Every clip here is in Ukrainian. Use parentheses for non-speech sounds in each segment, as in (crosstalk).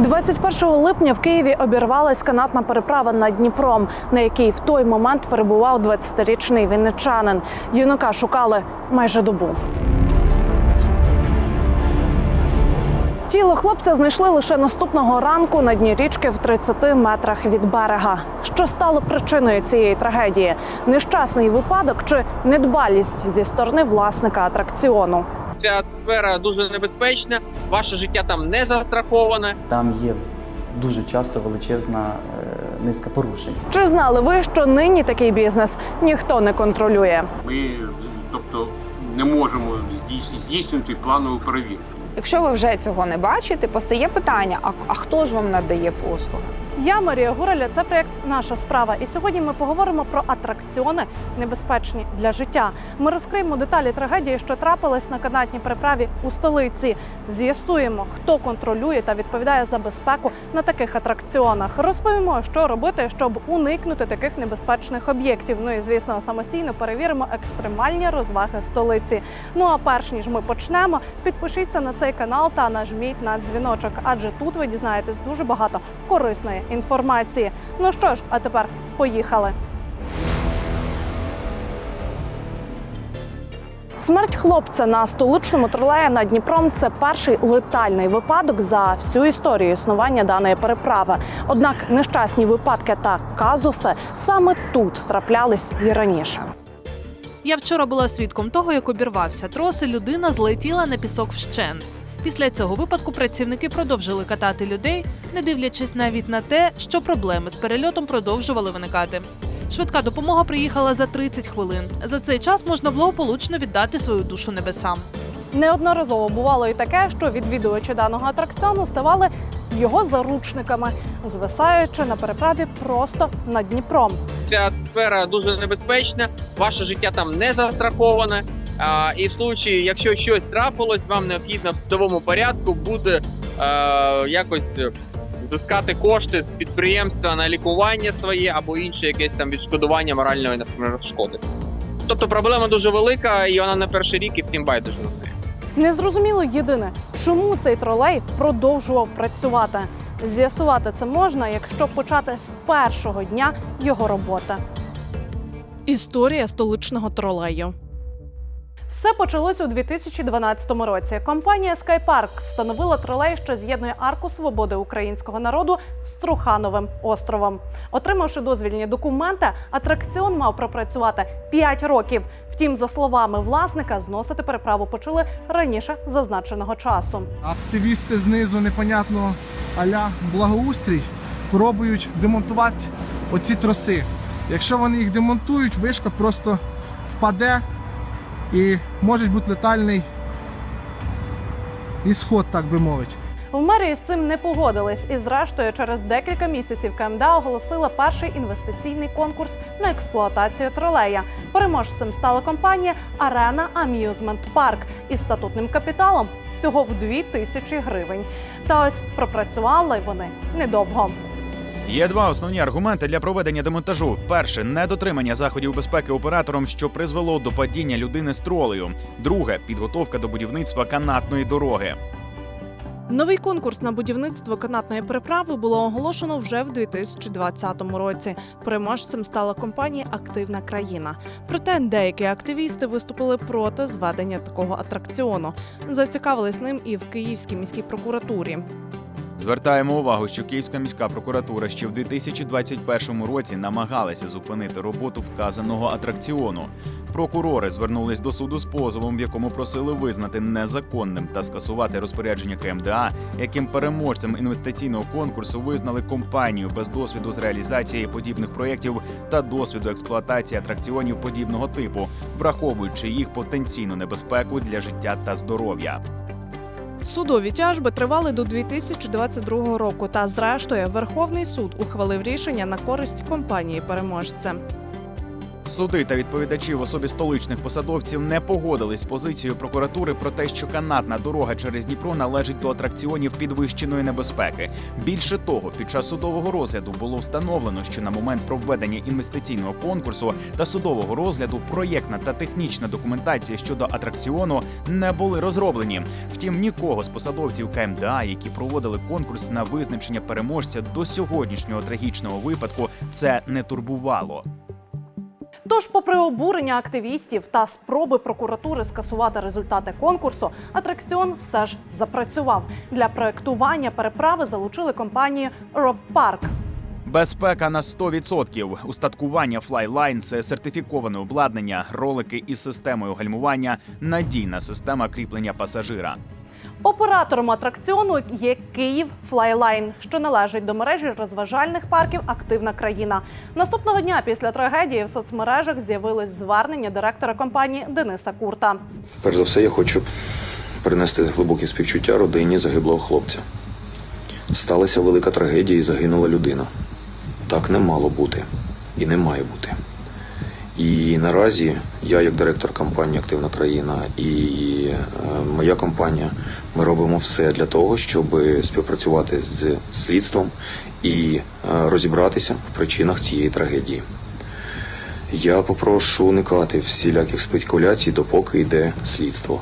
21 липня в Києві обірвалась канатна переправа над Дніпром, на якій в той момент перебував 20-річний вінничанин. Юнака шукали майже добу. Тіло хлопця знайшли лише наступного ранку на дні річки в 30 метрах від берега. Що стало причиною цієї трагедії? Нещасний випадок чи недбалість зі сторони власника атракціону? Ця сфера дуже небезпечна, ваше життя там не застраховане. Там є дуже часто величезна е, низка порушень. Чи знали ви, що нині такий бізнес ніхто не контролює? Ми тобто не можемо здійс- здійснювати планову перевірку. Якщо ви вже цього не бачите, постає питання: а, а хто ж вам надає послуги? Я Марія Гураля. Це проєкт Наша справа. І сьогодні ми поговоримо про атракціони небезпечні для життя. Ми розкриємо деталі трагедії, що трапилась на канатній переправі у столиці. З'ясуємо, хто контролює та відповідає за безпеку на таких атракціонах. Розповімо, що робити, щоб уникнути таких небезпечних об'єктів. Ну і звісно, самостійно перевіримо екстремальні розваги столиці. Ну а перш ніж ми почнемо, підпишіться на цей канал та нажміть на дзвіночок, адже тут ви дізнаєтесь дуже багато корисної інформації. Ну що ж, а тепер поїхали. Смерть хлопця на столичному тролеї над Дніпром це перший летальний випадок за всю історію існування даної переправи. Однак нещасні випадки та казуси саме тут траплялись і раніше. Я вчора була свідком того, як обірвався трос, і людина злетіла на пісок вщент. Після цього випадку працівники продовжили катати людей, не дивлячись навіть на те, що проблеми з перельотом продовжували виникати. Швидка допомога приїхала за 30 хвилин. За цей час можна благополучно віддати свою душу небесам. Неодноразово бувало і таке, що відвідувачі даного атракціону ставали його заручниками, звисаючи на переправі просто над Дніпром. Ця сфера дуже небезпечна, ваше життя там не застраховане. А, і в случаї, якщо щось трапилось, вам необхідно в судовому порядку буде е, якось зискати кошти з підприємства на лікування своє або інше якесь там відшкодування моральної наприклад, шкоди. Тобто проблема дуже велика, і вона на перший рік і всім байдуже на неї. Незрозуміло єдине, чому цей тролей продовжував працювати. З'ясувати це можна, якщо почати з першого дня його роботи. Історія столичного тролею. Все почалось у 2012 році. Компанія Skypark встановила тролей, що з'єднує арку свободи українського народу з Трухановим островом. Отримавши дозвільні документи, атракціон мав пропрацювати 5 років. Втім, за словами власника, зносити переправу почали раніше зазначеного часу. Активісти знизу непонятно аля благоустрій пробують демонтувати оці троси. Якщо вони їх демонтують, вишка просто впаде і може бути летальний ісход, так би мовити. В мерії з цим не погодились, і зрештою, через декілька місяців КМДА оголосила перший інвестиційний конкурс на експлуатацію тролея. Переможцем стала компанія Арена Ам'юзмент Парк із статутним капіталом всього в 2 тисячі гривень. Та ось пропрацювали вони недовго. Є два основні аргументи для проведення демонтажу: перше недотримання заходів безпеки оператором, що призвело до падіння людини з тролею. Друге підготовка до будівництва канатної дороги. Новий конкурс на будівництво канатної переправи було оголошено вже в 2020 році. Переможцем стала компанія Активна країна. Проте деякі активісти виступили проти зведення такого атракціону. Зацікавились ним і в Київській міській прокуратурі. Звертаємо увагу, що Київська міська прокуратура ще в 2021 році намагалася зупинити роботу вказаного атракціону. Прокурори звернулись до суду з позовом, в якому просили визнати незаконним та скасувати розпорядження КМДА, яким переможцем інвестиційного конкурсу визнали компанію без досвіду з реалізації подібних проєктів та досвіду експлуатації атракціонів подібного типу, враховуючи їх потенційну небезпеку для життя та здоров'я. Судові тяжби тривали до 2022 року. Та зрештою Верховний суд ухвалив рішення на користь компанії переможця. Суди та відповідачі в особі столичних посадовців не погодились з позицією прокуратури про те, що канатна дорога через Дніпро належить до атракціонів підвищеної небезпеки. Більше того, під час судового розгляду було встановлено, що на момент проведення інвестиційного конкурсу та судового розгляду проєктна та технічна документація щодо атракціону не були розроблені. Втім, нікого з посадовців КМДА, які проводили конкурс на визначення переможця до сьогоднішнього трагічного випадку, це не турбувало. Тож, попри обурення активістів та спроби прокуратури скасувати результати конкурсу, атракціон все ж запрацював. Для проектування переправи залучили компанію Rob Park. Безпека на 100%. Устаткування Flyline – це сертифіковане обладнання, ролики із системою гальмування, надійна система кріплення пасажира. Оператором атракціону є Київ Флайлайн, що належить до мережі розважальних парків Активна країна. Наступного дня після трагедії в соцмережах з'явилось звернення директора компанії Дениса Курта. Перш за все, я хочу принести глибокі співчуття родині загиблого хлопця. Сталася велика трагедія і загинула людина. Так не мало бути і не має бути. І наразі я, як директор компанії Активна країна і е, моя компанія, ми робимо все для того, щоб співпрацювати з слідством і е, розібратися в причинах цієї трагедії. Я попрошу уникати всіляких спекуляцій, допоки йде слідство.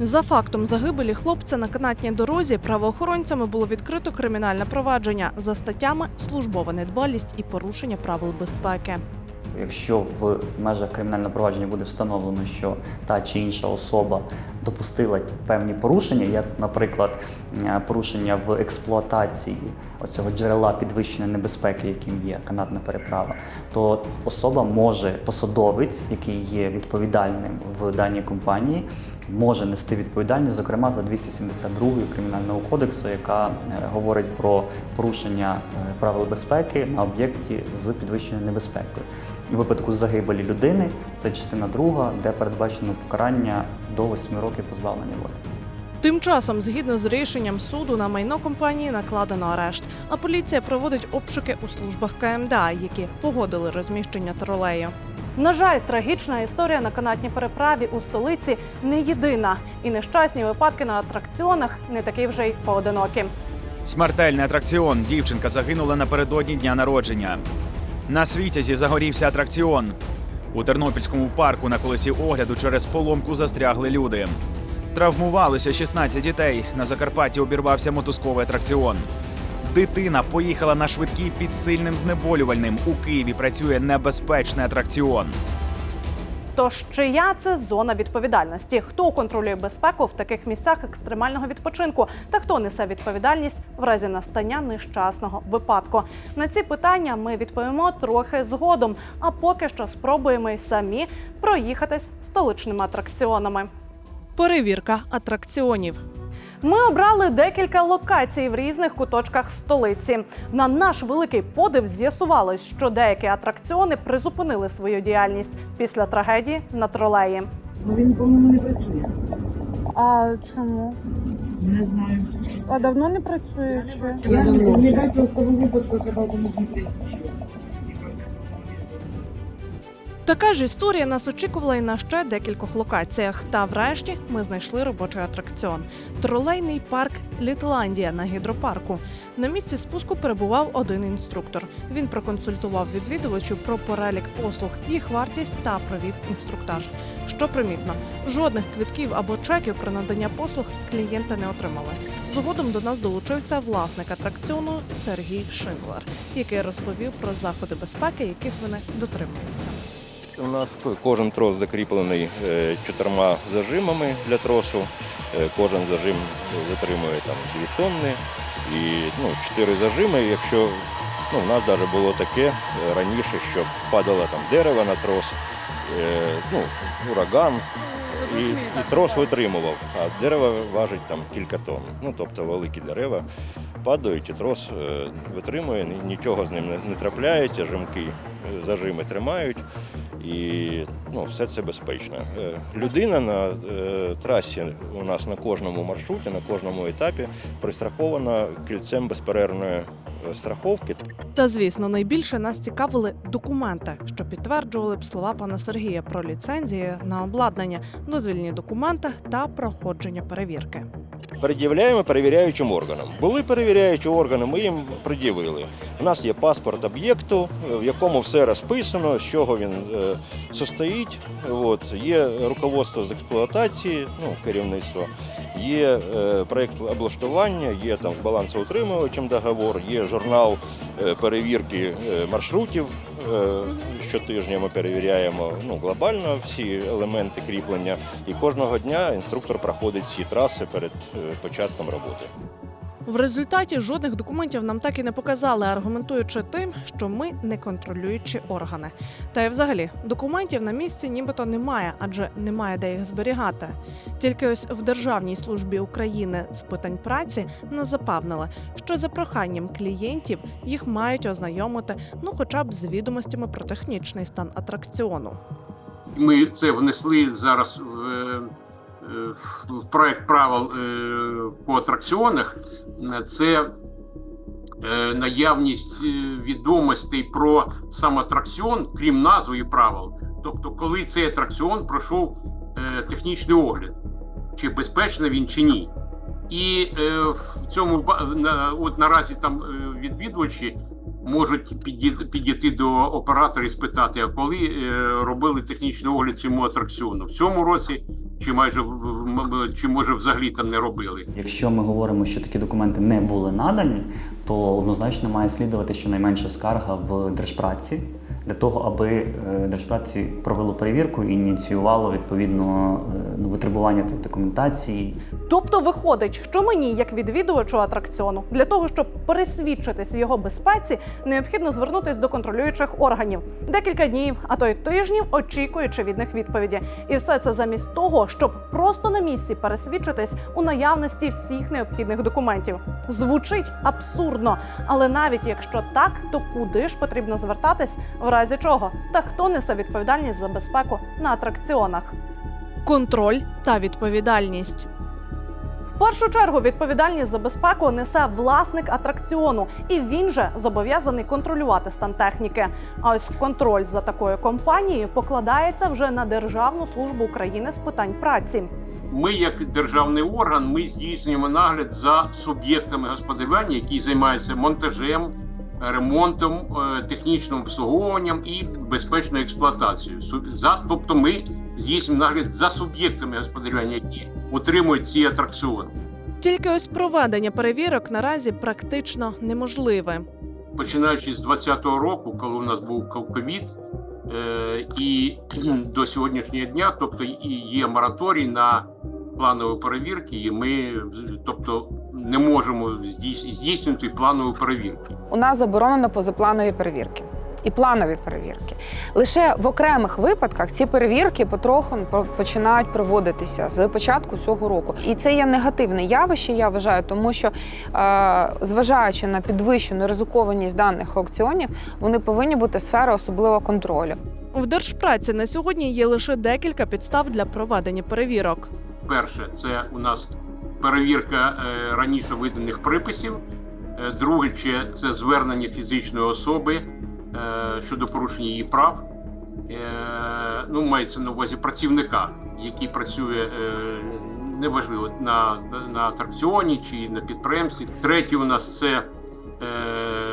За фактом загибелі хлопця на канатній дорозі правоохоронцями було відкрито кримінальне провадження за статтями службова недбалість і порушення правил безпеки. Якщо в межах кримінального провадження буде встановлено, що та чи інша особа допустила певні порушення, як, наприклад, е, порушення в експлуатації оцього джерела підвищеної небезпеки, яким є канатна переправа, то особа може, посадовець, який є відповідальним в даній компанії, може нести відповідальність, зокрема за 272 кримінального кодексу, яка е, говорить про порушення е, правил безпеки на об'єкті з підвищеною небезпекою. У випадку загибелі людини це частина друга, де передбачено покарання до 8 років позбавлення волі. Тим часом, згідно з рішенням суду, на майно компанії накладено арешт. А поліція проводить обшуки у службах КМДА, які погодили розміщення тролею. На жаль, трагічна історія на канатній переправі у столиці не єдина, і нещасні випадки на атракціонах не такі вже й поодинокі. Смертельний атракціон. Дівчинка загинула напередодні дня народження. На світязі загорівся атракціон. У Тернопільському парку на колесі огляду через поломку застрягли люди. Травмувалося 16 дітей. На Закарпатті обірвався мотузковий атракціон. Дитина поїхала на швидкій під сильним знеболювальним. У Києві працює небезпечний атракціон. Тож чия це зона відповідальності? Хто контролює безпеку в таких місцях екстремального відпочинку? Та хто несе відповідальність в разі настання нещасного випадку? На ці питання ми відповімо трохи згодом. А поки що спробуємо й самі проїхатись столичними атракціонами. Перевірка атракціонів. Ми обрали декілька локацій в різних куточках столиці. На наш великий подив з'ясувалось, що деякі атракціони призупинили свою діяльність після трагедії на тролеї. Ну він, по-моєму, не працює. А чому? Не знаю. А давно не працює чи? Я не пам'ятаю з того випадку, коли в тому Дніпрі Така ж історія нас очікувала і на ще декількох локаціях. Та врешті ми знайшли робочий атракціон тролейний парк Літландія на гідропарку. На місці спуску перебував один інструктор. Він проконсультував відвідувачів про перелік послуг, їх вартість та провів інструктаж. Що примітно, жодних квитків або чеків про надання послуг клієнти не отримали. Згодом до нас долучився власник атракціону Сергій Шиндлер, який розповів про заходи безпеки, яких вони дотримуються. У нас кожен трос закріплений е, чотирма зажимами для тросу. Е, Кожен зажим витримує там 2 тонни і ну, 4 зажими. Якщо ну, в нас навіть було таке е, раніше, що падало там дерево на трос, ну, ураган, і, і трос витримував, а дерево важить там кілька тонн. Ну, тобто великі дерева падають, і трос витримує, нічого з ним не, трапляється, жимки, зажими тримають. І ну, все це безпечно. Е, Людина на е, трасі у нас на кожному маршруті, на кожному етапі пристрахована кільцем безперервної е, страховки. Та звісно, найбільше нас цікавили документи, що підтверджували б слова пана Сергія про ліцензії на обладнання, дозвільні документи та проходження перевірки. Пред'являємо перевіряючим органам. Були перевіряючі органи, ми їм пред'явили. У нас є паспорт об'єкту, в якому все розписано, з чого він е, состоїть. От, є руководство з експлуатації, ну, керівництво, є е, проєкт облаштування, є там балансоутримувачем договор, є журнал е, перевірки е, маршрутів. Щотижня ми перевіряємо ну, глобально всі елементи кріплення, і кожного дня інструктор проходить ці траси перед початком роботи. В результаті жодних документів нам так і не показали, аргументуючи тим, що ми не контролюючі органи. Та й взагалі документів на місці нібито немає, адже немає де їх зберігати. Тільки ось в Державній службі України з питань праці нас запевнили, що за проханням клієнтів їх мають ознайомити, ну хоча б з відомостями про технічний стан атракціону. Ми це внесли зараз в, е, проект правил е, по атракціонах. Це е, наявність е, відомостей про сам атракціон, крім назви і правил. Тобто, коли цей атракціон пройшов е, технічний огляд, чи безпечний він чи ні. І е, в цьому от наразі там е, відвідувачі можуть підійти, підійти до оператора і спитати, а коли е, робили технічний огляд цьому атракціону в цьому році, чи майже чи може взагалі там не робили. Якщо ми говоримо, що такі документи не були надані, то однозначно має слідувати щонайменше скарга в держпраці для того, аби е, держпраці провело перевірку і ініціювало відповідно е, ну, витребування тих документації. Тобто виходить, що мені, як відвідувачу атракціону, для того, щоб пересвідчитись в його безпеці, необхідно звернутись до контролюючих органів декілька днів, а то й тижнів, очікуючи від них відповіді. І все це замість того, щоб просто на місці пересвідчитись у наявності всіх необхідних документів. Звучить абсурдно, але навіть якщо так, то куди ж потрібно звертатись, в разі чого? Та хто несе відповідальність за безпеку на атракціонах? Контроль та відповідальність. В першу чергу відповідальність за безпеку несе власник атракціону, і він же зобов'язаний контролювати стан техніки. А ось контроль за такою компанією покладається вже на Державну службу України з питань праці. Ми, як державний орган, ми здійснюємо нагляд за суб'єктами господарювання, які займаються монтажем, ремонтом, е, технічним обслуговуванням і безпечною експлуатацією. Тобто, ми здійснюємо нагляд за суб'єктами господарювання, які утримують ці атракціони. Тільки ось проведення перевірок наразі практично неможливе. починаючи з 2020 року, коли у нас був ковід, е, і (clears throat) до сьогоднішнього дня, тобто є мораторій на планові перевірки, і ми тобто не можемо здійс- здійснювати планові перевірки. У нас заборонено позапланові перевірки. І планові перевірки. Лише в окремих випадках ці перевірки потроху по- починають проводитися з початку цього року. І це є негативне явище, я вважаю, тому що, е, зважаючи на підвищену ризикованість даних аукціонів, вони повинні бути сфера особливого контролю. В держпраці на сьогодні є лише декілька підстав для проведення перевірок. Перше, це у нас перевірка е, раніше виданих приписів. Е, Друге, це- звернення фізичної особи е, щодо порушення її прав. Ну, мається на увазі працівника, який працює неважливо на, на, атракціоні чи на підприємстві. Третє, у нас це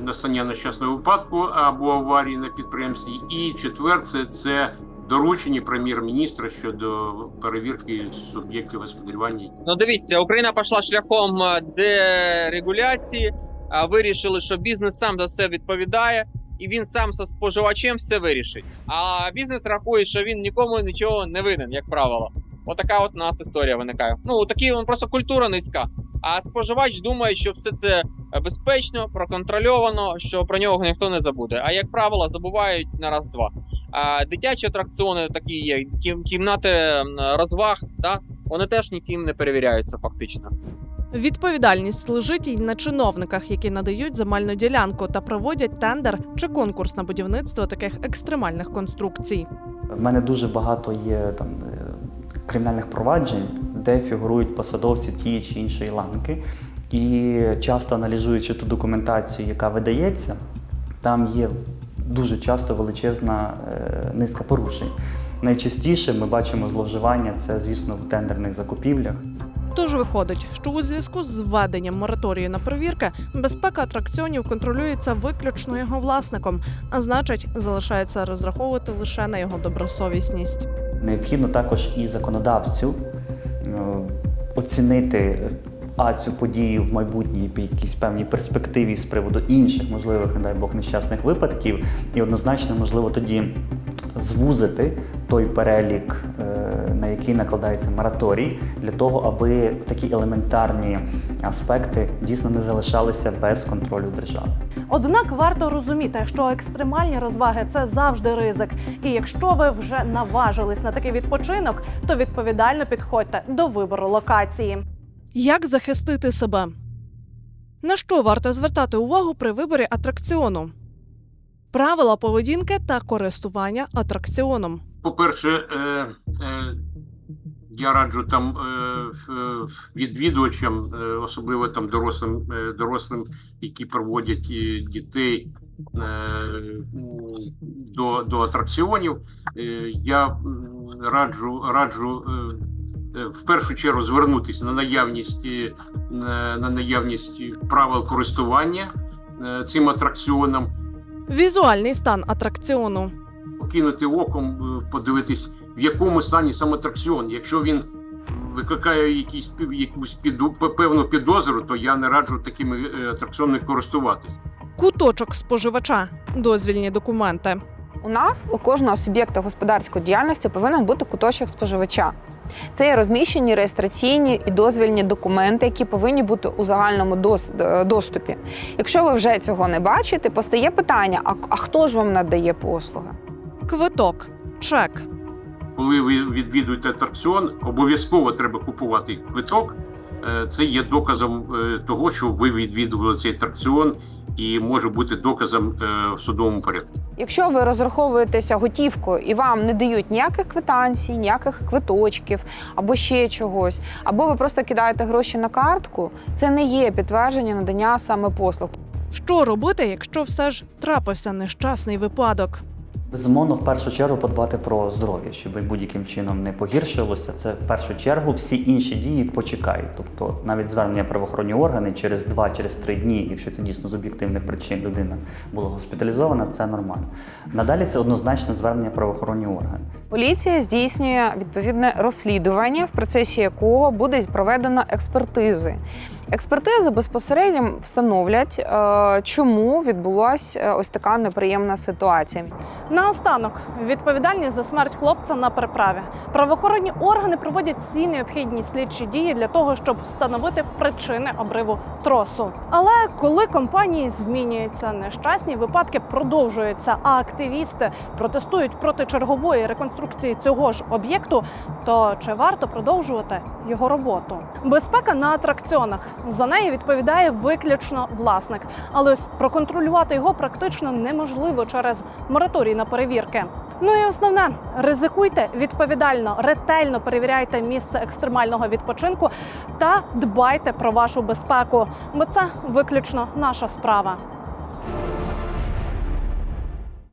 настання нещасного випадку або аварії на підприємстві. І четверте, це доручення прем'єр-міністра щодо перевірки суб'єктів господарювання. Ну дивіться, Україна пішла шляхом е, дерегуляції, а вирішили, що бізнес сам за все відповідає, і він сам зі споживачем все вирішить. А бізнес рахує, що він нікому нічого не винен, як правило. Отака от у нас історія виникає. Ну такі він просто культура низька. А споживач думає, що все це безпечно, проконтрольовано, що про нього ніхто не забуде. А як правило, забувають на раз-два. А дитячі атракціони такі є, кім- кімнати розваг, да, вони теж ніким не перевіряються фактично. Відповідальність лежить і на чиновниках, які надають земельну ділянку та проводять тендер чи конкурс на будівництво таких екстремальних конструкцій. В мене дуже багато є там кримінальних проваджень, де фігурують посадовці тієї чи іншої ланки. І часто аналізуючи ту документацію, яка видається, там є дуже часто величезна е, низка порушень. Найчастіше ми бачимо зловживання це, звісно, в тендерних закупівлях. Тож виходить, що у зв'язку з введенням мораторію на перевірки безпека атракціонів контролюється виключно його власником, а значить, залишається розраховувати лише на його добросовісність. Необхідно також і законодавцю е, оцінити а цю подію в майбутній якійсь певній перспективі з приводу інших можливих, не дай Бог, нещасних випадків, і однозначно можливо тоді звузити той перелік, який накладається мораторій, для того, аби такі елементарні аспекти дійсно не залишалися без контролю держави. Однак варто розуміти, що екстремальні розваги це завжди ризик. І якщо ви вже наважились на такий відпочинок, то відповідально підходьте до вибору локації. Як захистити себе? На що варто звертати увагу при виборі атракціону? Правила поведінки та користування атракціоном. По-перше, е, е, я раджу там е, відвідувачам, е, особливо там дорослим, е, дорослим, які проводять е, дітей е, до, до атракціонів. Е, я раджу, раджу е, е, в першу чергу звернутися на наявність, е, на наявність правил користування е, цим атракціоном. Візуальний стан атракціону. кинути оком, е, подивитись, в якому стані сам атракціон. Якщо він викликає якісь якусь піду, певну підозру, то я не раджу такими е, атракціонами користуватись. Куточок споживача. Дозвільні документи. У нас у кожного суб'єкта господарської діяльності повинен бути куточок споживача. Це є розміщені реєстраційні і дозвільні документи, які повинні бути у загальному е, доступі. Якщо ви вже цього не бачите, постає питання: а, а хто ж вам надає послуги? Квиток. Чек. Коли ви відвідуєте атракціон, обов'язково треба купувати квиток. Е, Це є доказом е, того, що ви відвідували цей атракціон, і може бути доказом е, в судовому порядку. Якщо ви розраховуєтеся готівкою і вам не дають ніяких квитанцій, ніяких квиточків або ще чогось, або ви просто кидаєте гроші на картку, це не є підтвердження надання саме послуг. Що робити, якщо все ж трапився нещасний випадок? Безумовно, в першу чергу подбати про здоров'я, щоб будь-яким чином не погіршилося. Це в першу чергу всі інші дії почекають. Тобто навіть звернення правоохоронні органи через 2-3 дні, якщо це дійсно з об'єктивних причин людина була госпіталізована, це нормально. Надалі це однозначно звернення правоохоронні органи. Поліція здійснює відповідне розслідування, в процесі якого буде проведено експертизи. Експертизи безпосередньо встановлять, е, чому відбулася ось така неприємна ситуація. Наостанок відповідальність за смерть хлопця на переправі. Правоохоронні органи проводять всі необхідні слідчі дії для того, щоб встановити причини обриву тросу. Але коли компанії змінюються, нещасні випадки продовжуються, а активісти протестують проти чергової реконструкції цього ж об'єкту, то чи варто продовжувати його роботу? Безпека на атракціонах за неї відповідає виключно власник, але ось проконтролювати його практично неможливо через мораторій на перевірки. Ну і основне ризикуйте відповідально, ретельно перевіряйте місце екстремального відпочинку та дбайте про вашу безпеку, бо це виключно наша справа.